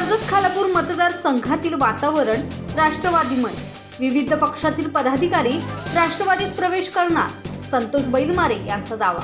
कर्जत खालापूर मतदारसंघातील वातावरण राष्ट्रवादीमय. विविध पक्षातील पदाधिकारी राष्ट्रवादीत प्रवेश करणार संतोष बैलमारे यांचा दावा.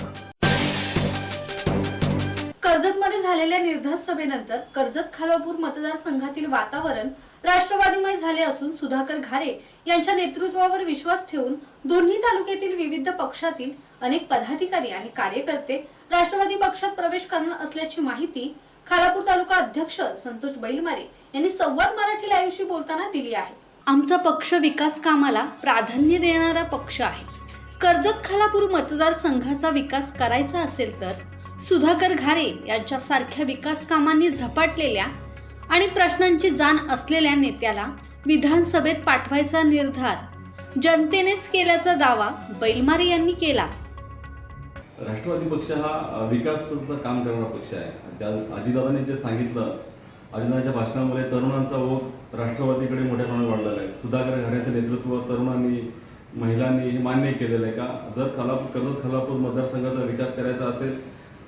कर्जतमध्ये झालेल्या निर्धार सभेनंतर कर्जत खालापूर मतदारसंघातील वातावरण राष्ट्रवादीमय झाले असून सुधाकर घारे यांच्या नेतृत्वावर विश्वास ठेवून दोन्ही तालुक्यातील विविध पक्षातील अनेक पदाधिकारी आणि कार्यकर्ते राष्ट्रवादी पक्षात प्रवेश करणार असल्याची माहिती खालापूर तालुका अध्यक्ष संतोष बैलमारे यांनी संवाद मराठी लाईव्हशी बोलताना दिली आहे. आमचा पक्ष विकास कामाला प्राधान्य देणारा पक्ष आहे. कर्जत खालापूर मतदारसंघाचा विकास करायचा असेल तर सुधाकर घारे यांच्यासारख्या विकास कामांनी झपाटलेल्या आणि प्रश्नांची जाण असलेल्या नेत्याला विधानसभेत पाठवायचा निर्धार जनतेनेच केल्याचा दावा बैलमारे यांनी केला. राष्ट्रवादी पक्ष हा विकासाचं काम करणारा पक्ष आहे. त्या अजितदादांनी जे सांगितलं अजितदादांच्या भाषणामध्ये तरुणांचा ओघ राष्ट्रवादीकडे मोठ्या प्रमाणात वाढलेला आहे. सुधाकर घराण्याचं नेतृत्व तरुणांनी महिलांनी हे मान्य केलेलं आहे का? जर खालापूर कर्जत खालापूर मतदारसंघाचा विकास करायचा असेल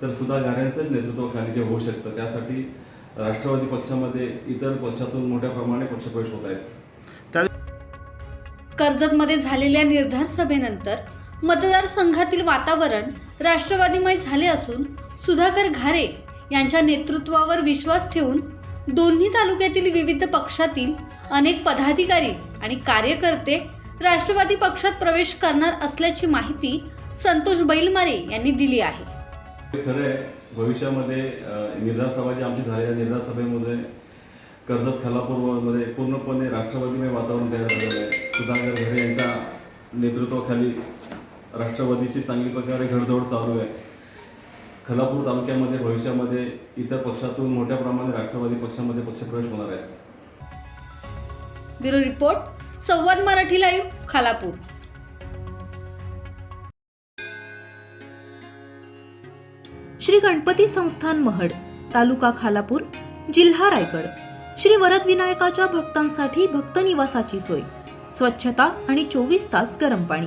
तर सुधा घाऱ्यांचंच नेतृत्व खाली जे होऊ शकतं. त्यासाठी राष्ट्रवादी पक्षामध्ये इतर पक्षातून मोठ्या प्रमाणे पक्षप्रवेश होत आहेत. कर्जतमध्ये झालेल्या निर्धार सभेनंतर मतदारसंघातील वातावरण राष्ट्रवादीमय झाले असून सुधाकर घारे यांच्या नेतृत्वावर विश्वास ठेवून दोन्ही तालुक्यातील विविध पक्षातील अनेक पदाधिकारी आणि कार्यकर्ते राष्ट्रवादी पक्षात प्रवेश करणार असल्याची माहिती संतोष बैलमारे यांनी दिली आहे. खरं आहे. भविष्यामध्ये निर्धार सभा जी आमची झालेल्या निर्धार सभेमध्ये कर्जत खालापूरमध्ये पूर्णपणे राष्ट्रवादीमय वातावरण तयार झालेलं आहे. सुधाकर घरे यांच्या नेतृत्वाखाली राष्ट्रवादीची चांगली प्रकारे घडदौड चालू आहे. खालापूर तालुक्यामध्ये भविष्यामध्ये इतर पक्षातून मोठ्या प्रमाणात राष्ट्रवादी पक्षामध्ये पक्षप्रवेश होणार आहे. Bureau report Samvad Marathi live Khalapur. Shri Ganpati संस्थान महड तालुका खालापूर जिल्हा रायगड. श्री वरदविनायकाच्या भक्तांसाठी भक्त निवासाची सोय. स्वच्छता आणि चोवीस तास गरम पाणी.